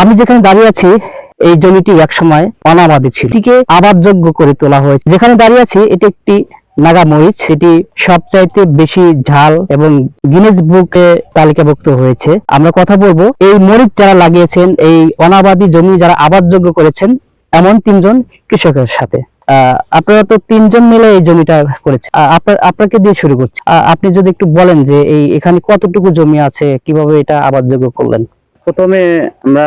আমি যেখানে দাঁড়িয়ে আছি, এই জমিটি একসময় অনাবাদী ছিল। এটিকে আবাদযোগ্য করে তোলা হয়েছে। যেখানে দাঁড়িয়ে আছি, এটি একটি নাগা মরিচ এটি সবচাইতে বেশি ঝাল এবং গিনেস বুকে তালিকাভুক্ত হয়েছে। আমরা কথা বলব, এই মরিচ যারা লাগিয়েছেন, এই অনাবাদী জমি যারা আবাদযোগ্য করেছেন, এমন তিনজন কৃষকের সাথে। আপনারা তো তিনজন মিলে এই জমিটা করেছে আপনাকে দিয়ে শুরু করছি। আপনি যদি একটু বলেন যে এই এখানে কতটুকু জমি আছে, কীভাবে এটা আবাদযোগ্য করলেন? প্রথমে আমরা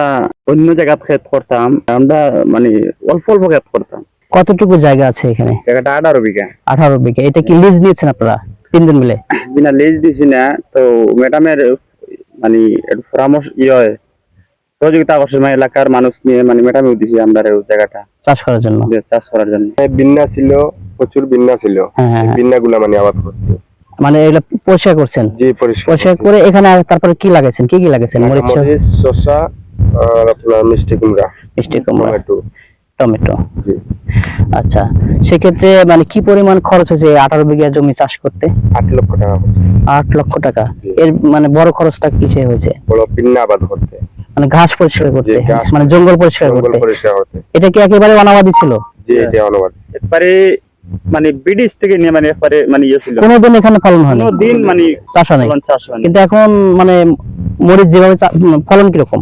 অন্য জায়গা ক্ষেত করতাম। আমরা মানে অল্প অল্প ক্ষেত করতাম। কতটুকু জায়গা আছে এখানে? জায়গাটা আঠারো বিঘা। আঠারো বিঘা। এটা কি লিজ নিয়েছেন আপনারা তিনজন মিলে? বিনা লিজ দিছি না তো ম্যাডামের মানে একটু পরামর্শ ইয়ে হয়। সহযোগিতা করছে মানে এলাকার মানুষ নিয়ে মানে ম্যাডামে দিছি আমরা জায়গাটা। চাষ করার জন্য? চাষ করার জন্য। বিন্না ছিল প্রচুর বিন্না ছিল। হ্যাঁ হ্যাঁ হ্যাঁ। বিন্না গুলা মানে আবাদ করছে। মানে এগুলো পরিষ্কার করছেন? জি পরিষ্কার পরিষ্কার করে এখানে তারপরে কি লাগাইছেন? কি কি লাগাইছেন? মরিচ? শসা আর আপনার মিষ্টি কুমড়া। মিষ্টি কুমড়া। টমেটো। টমেটো। আচ্ছা সেক্ষেত্রে মানে কি পরিমাণ খরচ হয়েছে আঠারো বিঘা জমি চাষ করতে? আট লক্ষ টাকা আট লক্ষ টাকা। এর মানে বড় খরচটা কিসে হয়েছে? বড় আবাদ করতে। মানে ঘাস পরিষ্কার করতে? মানে জঙ্গল পরিষ্কার জঙ্গল করতে? এটা কি একেবারে অনাবাদী ছিল? জি এটা অনুবাদ একবারে মানে ব্রিটিশ থেকে নিয়ে মানে একবারে মানে ইয়ে ছিল। কোনোদিন এখানে ফলন হয়নি? কোনো দিন মানে চাষ হয় ফলন চাষ হয়নি। কিন্তু এখন মানে মরিচ যেভাবে ফলন কীরকম?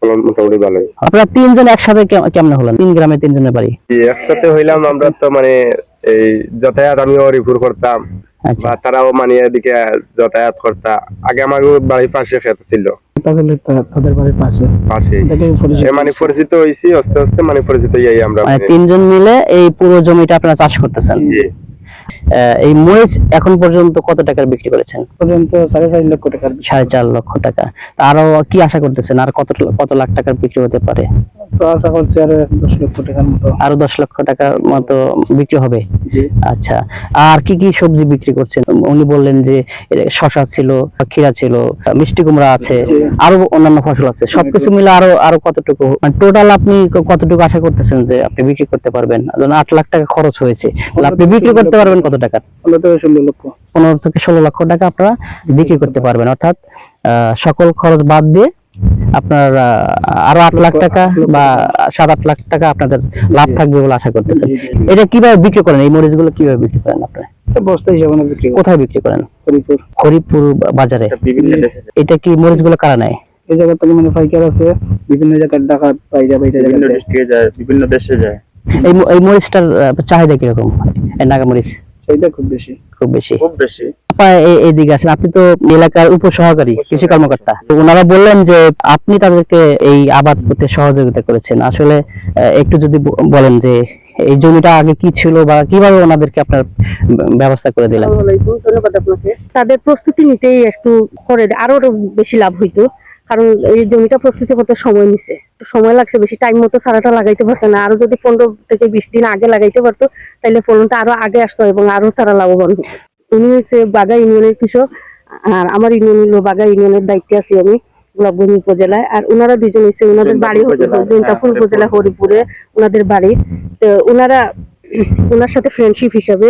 ফলন মোটামুটি ভালোই। আপনারা তিনজন একসাথে কেমন হলেন? তিন গ্রামে তিনজনের বাড়ি? জি, একসাথে হইলাম আমরা তো মানে এই যাতায়াত আমিও রিফুর করতাম আচ্ছা। বা তারাও মানে এদিকে যাতায়াত করতাম আগে আমার বাড়ির পাশে ক্ষেত ছিল। তাদের বাড়ির পাশে। পাশে মানে পরিচিত হয়েছি আস্তে আস্তে মানে পরিচিত হই আমরা মানে তিনজন মিলে এই পুরো জমিটা আপনারা চাষ করতেছেন। জি। আহ, এই মরিচ এখন পর্যন্ত কত টাকার বিক্রি করেছেন? পর্যন্ত সাড়ে চার লক্ষ টাকার সাড়ে চার লক্ষ টাকা। আরও কি আশা করতেছেন? আর কত কত লাখ টাকার বিক্রি হতে পারে? আরও দশ লক্ষ টাকার মতো বিক্রি হবে? আচ্ছা। আর কি কি সবজি বিক্রি করছেন? উনি বললেন যে শশা ছিল ক্ষীরা ছিল মিষ্টি কুমড়া আছে আরও অন্যান্য ফসল আছে। সবকিছু মিলে আরও আরও কতটুকু? মানে টোটাল আপনি কতটুকু আশা করতেছেন যে আপনি বিক্রি করতে পারবেন? আট লাখ টাকা খরচ হয়েছে। আপনি বিক্রি করতে পারবেন কত টাকা? পনেরো থেকে ষোলো লক্ষ। পনেরো থেকে ষোলো লক্ষ টাকা আপনারা বিক্রি করতে পারবেন। অর্থাৎ আহ, সকল খরচ বাদ দিয়ে আপনার আরও আট লাখ টাকা বা সাত আট লাখ টাকা আপনাদের লাভ থাকবে বলে আশা করতেছেন। এটা কীভাবে বিক্রি করেন? এই মরিচগুলো কীভাবে বিক্রি করেন আপনারা বস্তা হিসাবে বিক্রি কোথায় বিক্রি করেন? হরিপুর হরিপুর বাজারে? এটা কি মরিচগুলো কারা নেয়? এই জায়গা থেকে মানে পাইকার আছে বিভিন্ন জায়গার ঢাকা পাইজা পাইজা বিভিন্ন ডিস্ট্রিক্টে যায় বিভিন্ন দেশে যায়। এই এই মরিচটার চাহিদা কীরকম? এই নাগা মরিচ? সেইটা খুব বেশি। খুব বেশি। খুব বেশি। আছেন আপনি তো এলাকার উপসহকারী কৃষি কর্মকর্তা। ওনারা বললেন যে আপনি তাদেরকে এই আবাদ করতে সহযোগিতা করেছেন। আসলে একটু যদি বলেন যে এই জমিটা আগে কি ছিল বা কীভাবে ওনাদেরকে আপনার ব্যবস্থা করে দিলেন? ধন্যবাদ আপনাকে। তাদের প্রস্তুতি নিতেই একটু করে আরও বেশি লাভ হইতো। কারণ এই জমিটা প্রস্তুতি করতে সময় নিছে? সময় লাগছে বেশি টাইম মতো সারাটা লাগাইতে পারছে না। আরও যদি পনেরো থেকে বিশ দিন আগে লাগাইতে পারতো তাহলে ফলনটা আরও আগে আসতো এবং আরও তারা লাভবান হতো। উনি হচ্ছে বাগা ইউনিয়নের কৃষক আর আমার ইউনিয়ন হলো বাগা ইউনিয়নের দায়িত্বে আছি আমি গোলাপগঞ্জ উপজেলায়। আর ওনারা দুজন হচ্ছে ওনাদের বাড়ি হচ্ছে জৈন্তাপুর উপজেলা হরিপুরে ওনাদের বাড়ি। তো ওনারা ওনার সাথে ফ্রেন্ডশিপ হিসাবে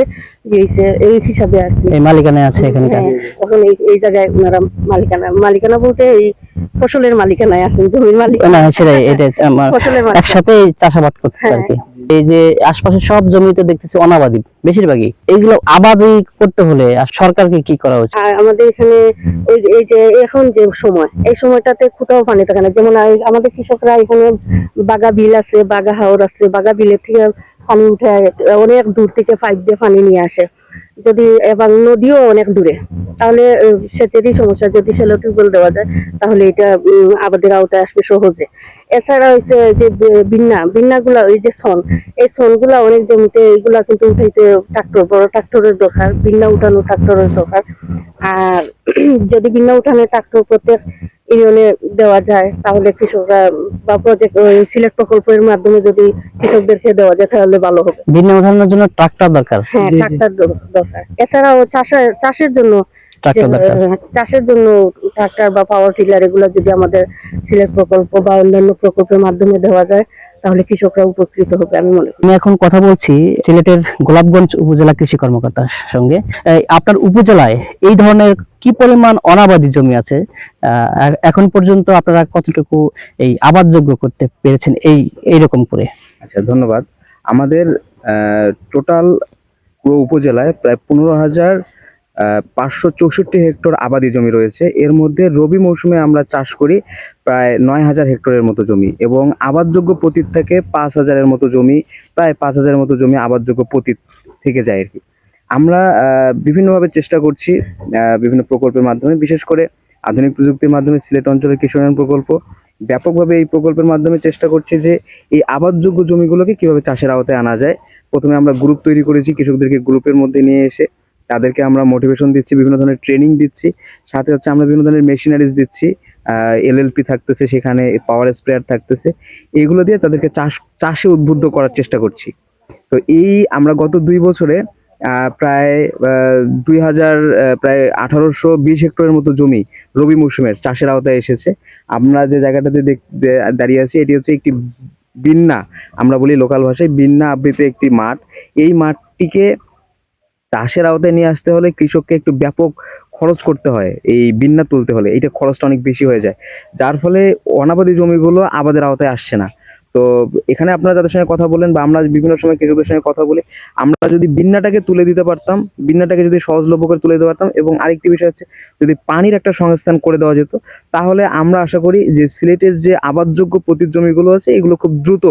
দিয়েছে এই হিসাবে আর কি। এই মালিকানায় আছে এখানকার। হ্যাঁ, এখন এই এই জায়গায় ওনারা মালিকানা। মালিকানা বলতে এই ফসলের মালিকানায় আছেন জমির মালিক না সেটাই এটা আমার একসাথে চাষাবাদ করতেছে আর কি। এই যে আশপাশে সব জমিতে দেখতেছি অনাবাদি বেশিরভাগই। এইগুলো আবাদি করতে হলে আর সরকারকে কি করা উচিত? আমাদের এখানে ওই যে- এই যে এখন যে সময় এই সময়টাতে কোথাও পানি থাকে না। যেমন আমাদের কৃষকরা এখানে বাগা বিল আছে বাগা হাওর আছে বাগা বিলের থেকে পানি উঠে অনেক দূর থেকে পাইপ দিয়ে পানি নিয়ে আসে। যদি এবং নদীও অনেক দূরে, তাহলে সেচেরই সমস্যা। যদি সেলো টিউবওয়েল দেওয়া যায়, তাহলে এটা আবাদের আওতায় আসবে সহজে। এছাড়া হচ্ছে যে বিন্না বিন্নাগুলা ওই যে সন এই সনগুলা অনেক জমিতে এগুলা কিন্তু উঠাইতে ট্রাক্টর বড় ট্রাক্টরের দরকার বিন্না উঠানো ট্রাক্টরের দরকার। আর যদি বিন্না উঠানো ট্রাক্টর প্রত্যেক ইউনিয়নে দেওয়া যায় তাহলে কৃষকরা বা প্রজেক্ট সিলেট প্রকল্পের মাধ্যমে যদি কৃষকদেরকে দেওয়া যায় তাহলে ভালো হবে। ভিন্ন উঠানোর জন্য ট্রাক্টর দরকার। হ্যাঁ ট্রাক্টর দরকার। এছাড়াও চাষের চাষের জন্য চাষের জন্য ট্রাক্টর বা পাওয়ার টিলার এগুলো যদি আমাদের সিলেট প্রকল্প বা অন্যান্য প্রকল্পের মাধ্যমে দেওয়া যায় তাহলে কৃষকরা উপকৃত হবে আমি মনে করি। আমি এখন কথা বলছি সিলেটের গোলাপগঞ্জ উপজেলা কৃষি কর্মকর্তার সঙ্গে। আপনার উপজেলায় এই ধরনের কি পরিমাণ অনাবাদী জমি আছে? আহ, এখন পর্যন্ত আপনারা কতটুকু এই আবাদযোগ্য করতে পেরেছেন এই এইরকম করে? আচ্ছা ধন্যবাদ। আমাদের টোটাল পুরো উপজেলায় প্রায় পনেরো হাজার পাঁচশো চৌষট্টি হেক্টর আবাদি জমি রয়েছে। এর মধ্যে রবি মৌসুমে আমরা চাষ করি প্রায় নয় হাজার হেক্টরের মতো জমি এবং আবাদযোগ্য পতিত থেকে পাঁচ হাজারের মতো জমি, প্রায় পাঁচ হাজারের মতো জমি আবাদযোগ্য পতিত থেকে যায় আর কি। আমরা বিভিন্নভাবে চেষ্টা করছি বিভিন্ন প্রকল্পের মাধ্যমে, বিশেষ করে আধুনিক প্রযুক্তির মাধ্যমে সিলেট অঞ্চলের কৃষি প্রকল্প। ব্যাপকভাবে এই প্রকল্পের মাধ্যমে চেষ্টা করছি যে এই আবাদযোগ্য জমিগুলোকে কীভাবে চাষের আওতায় আনা যায়। প্রথমে আমরা গ্রুপ তৈরি করেছি, কৃষকদেরকে গ্রুপের মধ্যে নিয়ে এসে তাদেরকে আমরা মোটিভেশন দিচ্ছি, বিভিন্ন ধরনের ট্রেনিং দিচ্ছি, সাথে হচ্ছে আমরা বিভিন্ন ধরনের মেশিনারিজ দিচ্ছি এলএলপি থাকতেছে সেখানে পাওয়ার স্প্রেয়ার থাকতেছে, এগুলো দিয়ে তাদেরকে চাষ, চাষে উদ্বুদ্ধ করার চেষ্টা করছি। তো এই আমরা গত দুই বছরে প্রায় দুই হাজার প্রায় আঠারোশো বিশ হেক্টরের মতো জমি রবি মৌসুমের চাষের আওতায় এসেছে। আমরা যে জায়গাটাতে দাঁড়িয়ে আছি, এটি হচ্ছে একটি বিন্না আমরা বলি লোকাল ভাষায় বিন্না আবৃত একটি মাঠ। এই মাঠটিকে চাষের আওতায় নিয়ে আসতে হলে কৃষককে একটু ব্যাপক খরচ করতে হয়, এই বিন্না তুলতে হলে। এইটা খরচটা অনেক বেশি হয়ে যায়। যার ফলে অনাবাদি জমিগুলো আবাদের আওতায় আসছে না। তো এখানে আপনারা যাদের সঙ্গে কথা বলেন বা আমরা বিভিন্ন সময় কৃষকদের সঙ্গে কথা বলি, আমরা যদি বিন্নাটাকে তুলে দিতে পারতাম বিন্নাটাকে যদি সহজলভ্য করে তুলে দিতে পারতাম এবং আরেকটি বিষয় হচ্ছে যদি পানির একটা সংস্থান করে দেওয়া যেত, তাহলে আমরা আশা করি যে সিলেটের যে আবাদযোগ্য পতিত জমিগুলো আছে, এগুলো খুব দ্রুত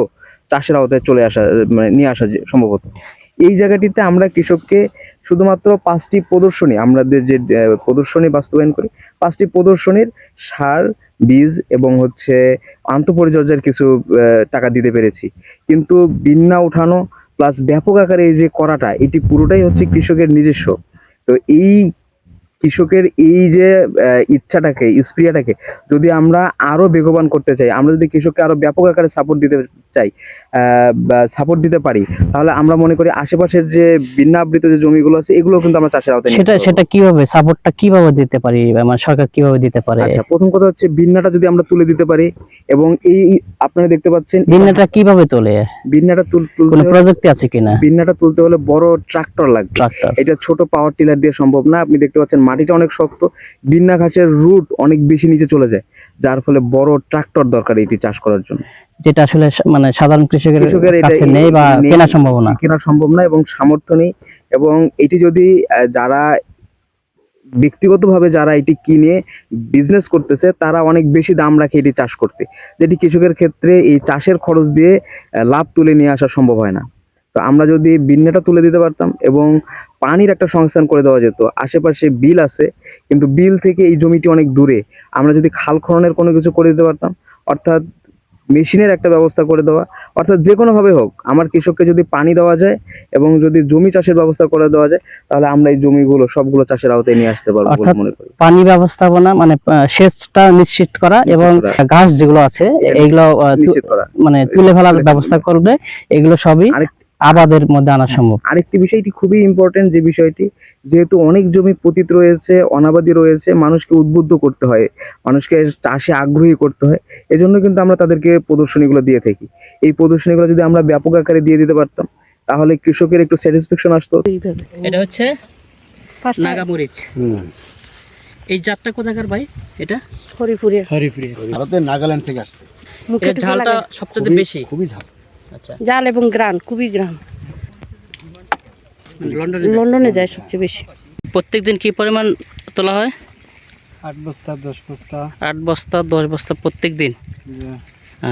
চাষের আওতায় চলে আসা মানে নিয়ে আসা সম্ভবত। এই জায়গাটিতে আমরা কৃষককে শুধুমাত্র পাঁচটি প্রদর্শনী আমাদের যে প্রদর্শনী বাস্তবায়ন করি, পাঁচটি প্রদর্শনীর সার, বীজ এবং হচ্ছে আন্তঃপরিচর্যার কিছু টাকা দিতে পেরেছি। কিন্তু বিন্না উঠানো প্লাস ব্যাপক আকারে এই যে করাটা, এটি পুরোটাই হচ্ছে কৃষকের নিজস্ব। তো এই কৃষকের এই যে ইচ্ছাটাকে স্প্রিয়াটাকে যদি আমরা আরও বেগবান করতে চাই, আমরা যদি কৃষককে আরও ব্যাপক আকারে সাপোর্ট দিতে চাই সাপোর্ট দিতে পারি তাহলে আমরা মনে করি আশেপাশের যে বিন্যাবৃত যে জমিগুলো আছে এগুলো কিন্তু আমরা চাষের আওতায় সেটা। সেটা কীভাবে সাপোর্টটা কীভাবে দিতে পারি মানে সরকার কীভাবে দিতে পারে? আচ্ছা প্রথম কথা হচ্ছে বিন্যাটা যদি আমরা তুলে দিতে পারি এবং এই আপনারা দেখতে পাচ্ছেন বিন্যাটা কীভাবে তোলে? বিন্যাটা তুল- তুলতে কোনো প্রযুক্তি আছে কিনা? বিন্যাটা তুলতে হলে বড় ট্রাক্টর লাগবে। ট্রাক্টর এটা ছোট পাওয়ার টিলার দিয়ে সম্ভব না। আপনি দেখতে পাচ্ছেন মাটিটা অনেক শক্ত বিন্না ঘাসের রুট অনেক বেশি নিচে চলে যায় যার ফলে বড় ট্রাক্টর দরকার এটি চাষ করার জন্য। যেটা আসলে মানে সাধারণ কৃষকের কাছে নেই বা কেনা সম্ভব না। কেনা সম্ভব না এবং সামর্থ্য নেই এবং এটি যদি যারা ব্যক্তিগতভাবে যারা এটি কিনে বিজনেস করতেছে তারা অনেক বেশি দাম রাখে এটি চাষ করতে। যেটি কৃষকের ক্ষেত্রে এই চাষের খরচ দিয়ে লাভ তুলে নিয়ে আসা সম্ভব হয় না। তো আমরা যদি বিন্যাটা তুলে দিতে পারতাম এবং পানির একটা সংস্থান করে দেওয়া যেত আশেপাশে বিল আছে কিন্তু বিল থেকে এই জমিটি অনেক দূরে আমরা যদি খাল খননের কোনো কিছু করে দিতে পারতাম অর্থাৎ মেশিনের একটা ব্যবস্থা করে দেওয়া। অর্থাৎ যে কোনোভাবে হোক আমার কৃষককে যদি পানি দেওয়া যায় এবং যদি জমি চাষের ব্যবস্থা করে দেওয়া যায় তাহলে আমরা এই জমিগুলো সবগুলো চাষের আওতায় নিয়ে আসতে পারব মনে করি। পানি ব্যবস্থাপনা মানে সেচটা নিশ্চিত করা এবং। ঘাস যেগুলো আছে এইগুলো নিশ্চিত করা। মানে তুলে ফেলার ব্যবস্থা করবে। এগুলো সবই আবাদের মধ্যে আনা সম্ভব। আরেকটি বিষয়টি খুবই ইম্পর্টেন্ট যে বিষয়টি যেহেতু অনেক জমি পতিত রয়েছে অনাবাদি রয়েছে মানুষকে উদ্বুদ্ধ করতে হয় মানুষকে চাষে আগ্রহী করতে হয় এজন্য কিন্তু আমরা তাদেরকে প্রদর্শনীগুলো দিয়ে থাকি। এই প্রদর্শনীগুলো যদি আমরা ব্যাপক আকারে দিয়ে দিতে পারতাম তাহলে কৃষকের একটু স্যাটিসফ্যাকশন আসতো। এটা হচ্ছে নাগামরিচ। এই জাতটা কোথাকার ভাই? এটা? হরিপুরে ভারতের নাগাল্যান্ড থেকে আসছে। ঝালটা সবচেয়ে বেশি? খুবই ঝাল। জাল এবং গ্রান খুবই গ্রাম। লন্ডনে লন্ডনে যায় সবচেয়ে বেশি। প্রত্যেক দিন কি পরিমাণ তোলা হয়? আট বস্তা দশ বস্তা। আট বস্তা দশ বস্তা প্রত্যেক দিন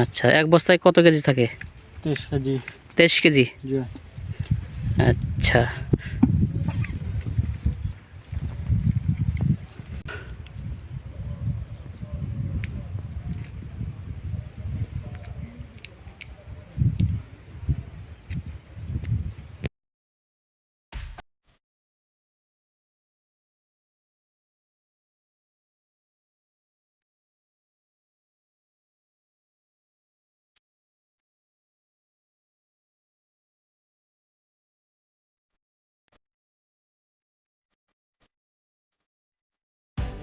আচ্ছা এক বস্তায় কত কেজি থাকে? তেইশ কেজি। তেইশ কেজি? আচ্ছা।